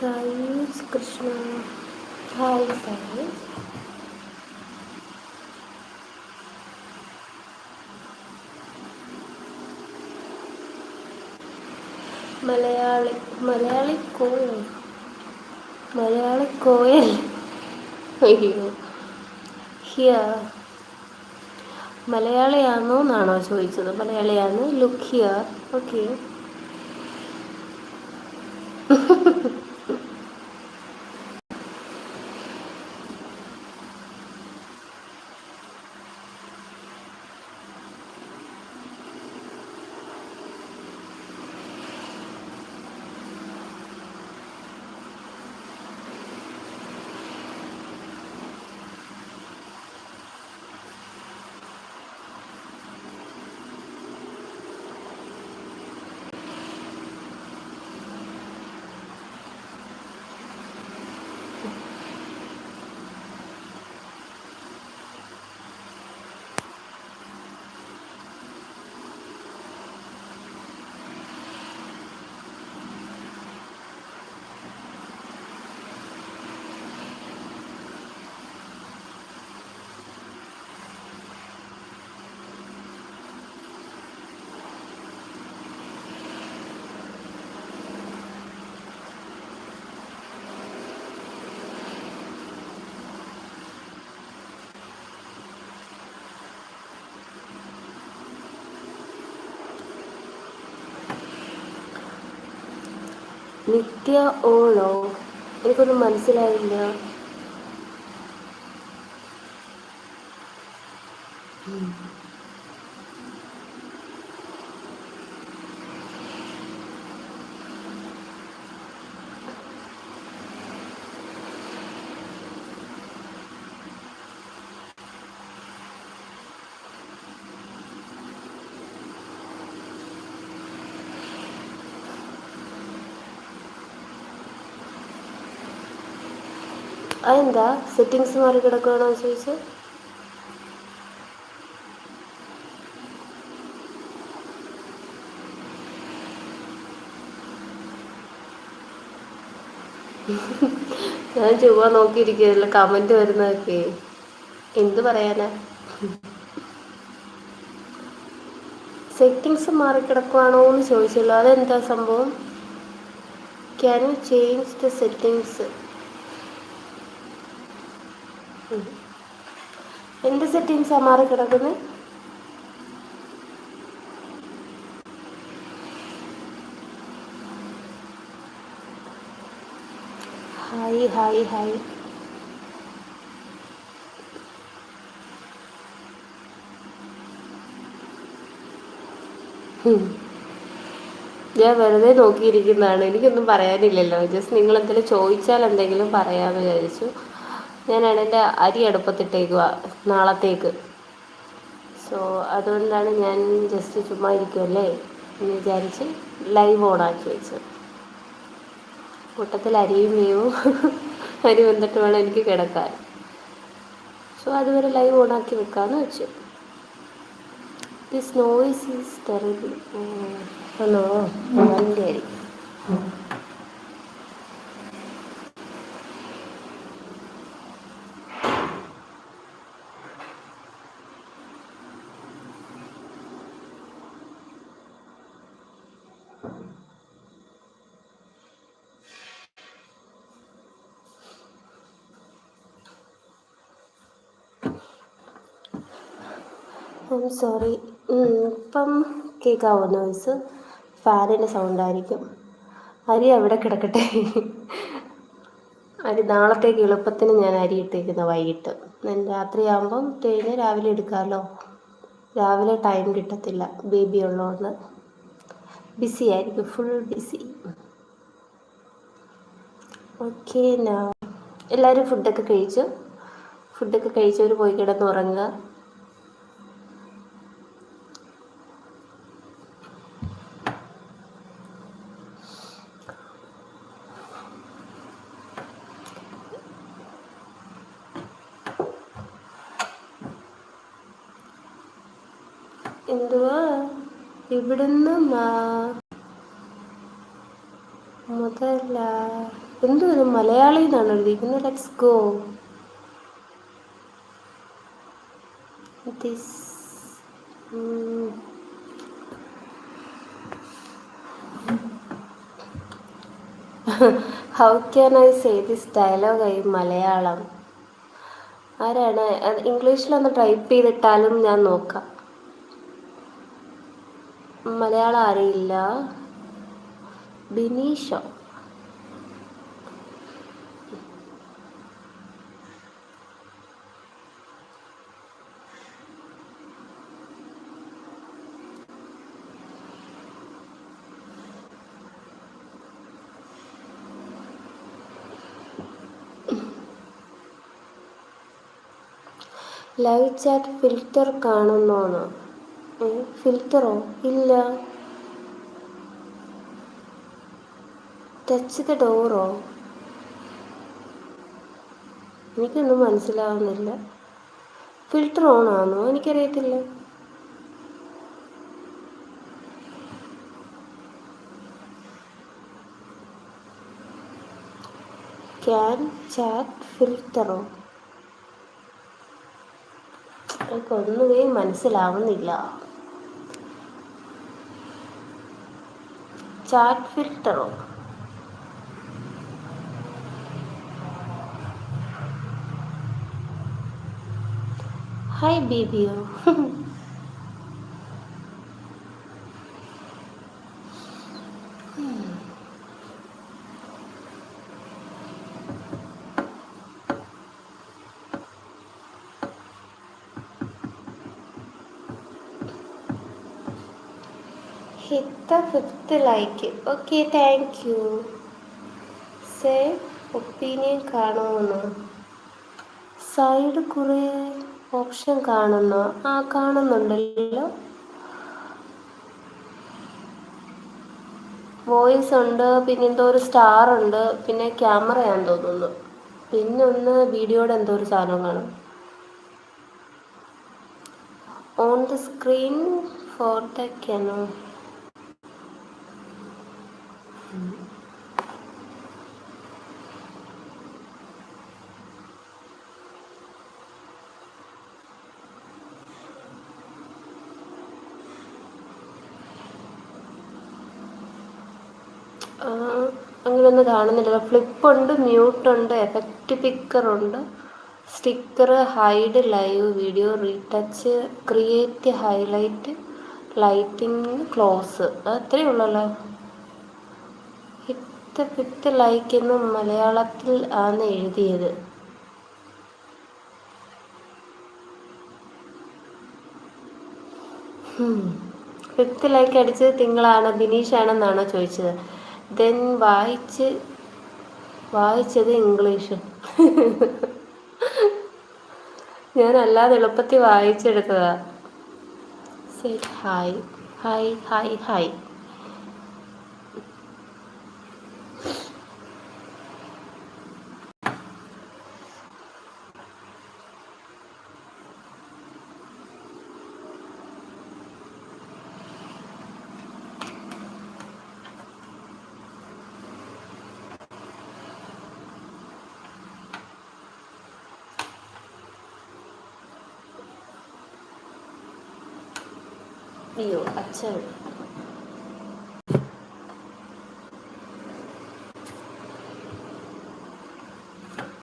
സായൂസ് Krishna hi Sayus Malayali Malayali Koyal. Malayali Koel. അയ്യോ. ഹിയ. മലയാളിയാണോ എന്നാണോ ചോദിച്ചത്. മലയാളിയാണ്? ലുക്ക് ഹിയർ ഓക്കെ നിത്യ ഓണോ എനിക്കൊന്നും മനസ്സിലായില്ല. ഉം. അതെന്താ? സെറ്റിങ്സ് മാറി കിടക്കുകയാണോ ചോദിച്ചു. ഞാൻ ചുമ്മാ നോക്കിയിരിക്കുന്നില്ല കമന്റ് വരുന്നതൊക്കെ. എന്ത് പറയാനാ? സെറ്റിങ്സ് മാറിക്കിടക്കുവാണോ എന്ന് ചോദിച്ചല്ലോ. അതെന്താ സംഭവം? Can you change the settings എന്ത് സെറ്റിങ്സാണ് മാറിക്കിടക്കുന്നത് ഹായ് ഹായ് ഹായ് ഞാൻ വെറുതെ നോക്കിയിരിക്കുന്നതാണ്. എനിക്കൊന്നും പറയാനില്ലല്ലോ. ജസ്റ്റ് നിങ്ങൾ എന്തെങ്കിലും ചോദിച്ചാൽ എന്തെങ്കിലും പറയാമെന്ന് വിചാരിച്ചു. ഞാനാണ് എന്റെ അരി അടുപ്പത്തിട്ടേക്കുക നാളത്തേക്ക്. സോ അതുകൊണ്ടാണ് ഞാൻ ജസ്റ്റ് ചുമ്മാ ഇരിക്കുമല്ലേ എന്ന് വിചാരിച്ച് ലൈവ് ഓണാക്കി വെച്ചത്. കൂട്ടത്തിൽ അരിയും മീവും അരി വന്നിട്ട് വേണം എനിക്ക് കിടക്കാൻ. സോ അതുവരെ ലൈവ് ഓണാക്കി വെക്കാമെന്ന് വെച്ചു. This noise is terrible hello ആയിരിക്കും ഐം സോറി ഇപ്പം കേൾക്കാവോ നോയ്സ് ഫാനിന്റെ സൗണ്ടായിരിക്കും അരി അവിടെ കിടക്കട്ടെ. അരി നാളത്തേക്ക് എളുപ്പത്തിന് ഞാൻ അരി ഇട്ടിരിക്കുന്നത് വൈകിട്ട്. രാത്രിയാകുമ്പം കഴിഞ്ഞ് രാവിലെ എടുക്കാമല്ലോ രാവിലെ ടൈം കിട്ടത്തില്ല. ബേബി ഉള്ളതുകൊണ്ട് ബിസി ആയിരിക്കും. ഫുൾ ബിസി ഓക്കെ എല്ലാവരും ഫുഡൊക്കെ കഴിച്ചു? ഫുഡൊക്കെ കഴിച്ചവർ പോയി കിടന്നുറങ്ങുക. എന്തുവാ മുതല. എന്തോ ഒരു മലയാളി എന്നാണ് എഴുതിയിരിക്കുന്നത്. Let's go this how can I say this dialogue I Malayalam ആരാണ്? ഇംഗ്ലീഷിലൊന്ന് ടൈപ്പ് ചെയ്തിട്ടാലും ഞാൻ നോക്കാം. മലയാളം അറിയില്ല. ബിനീഷോ. ലൈവ് ചാറ്റ് ഫിൽറ്റർ കാണുന്നോന്നോ ഫിൽറ്ററോ? ഇല്ല. ടച്ച് ദ ഡോറോ എനിക്കൊന്നും മനസ്സിലാവുന്നില്ല. ഫിൽറ്റർ ഓൺ ആണോ? എനിക്കറിയത്തില്ല. ക്യാൻ ചാറ്റ് ഫിൽറ്ററോ എനിക്കൊന്നുമേ മനസ്സിലാവുന്നില്ല. ചാറ്റ് ഫിൽറ്ററോ Hi, baby. hit the fifth like. Okay thank you. Say opinion കാണുമെന്ന് സൈഡ് കുറേ ഓപ്ഷൻ കാണുന്നു ആ കാണുന്നുണ്ടല്ലോ. വോയിസ് ഉണ്ട് പിന്നെ എന്തോ ഒരു സ്റ്റാർ ഉണ്ട് പിന്നെ ക്യാമറയാന്ന് തോന്നുന്നു. പിന്നെ ഒന്ന് വീഡിയോയുടെ എന്തോ ഒരു സാധനം കാണും. ഓൺ ദ സ്ക്രീൻ ഫോട്ടോക്കാണോ അങ്ങനെയൊന്നും കാണുന്നില്ല ഫ്ലിപ്പ് ഉണ്ട് മ്യൂട്ട് ഉണ്ട് എഫക്റ്റ് പിക്കർ ഉണ്ട്. Sticker hide live video retouch create highlight lighting close അത്രയേ ഉള്ളല്ലോ. ഹിത്ത് ഫിഫ്ത്ത് ലൈക്ക് എന്ന് മലയാളത്തിൽ ആണ് എഴുതിയത്. ഫിഫ്ത്ത് ലൈക്ക് അടിച്ചത് തിങ്കളാണ് ബിനീഷാണെന്നാണോ ചോദിച്ചത്. ദെൻ വായിച്ച് വായിച്ചത് ഇംഗ്ലീഷ്. ഞാൻ അല്ലാതെ എളുപ്പത്തിൽ വായിച്ചെടുത്തതാ. Set hi hi hi hi അയ്യോ അച്ഛൻ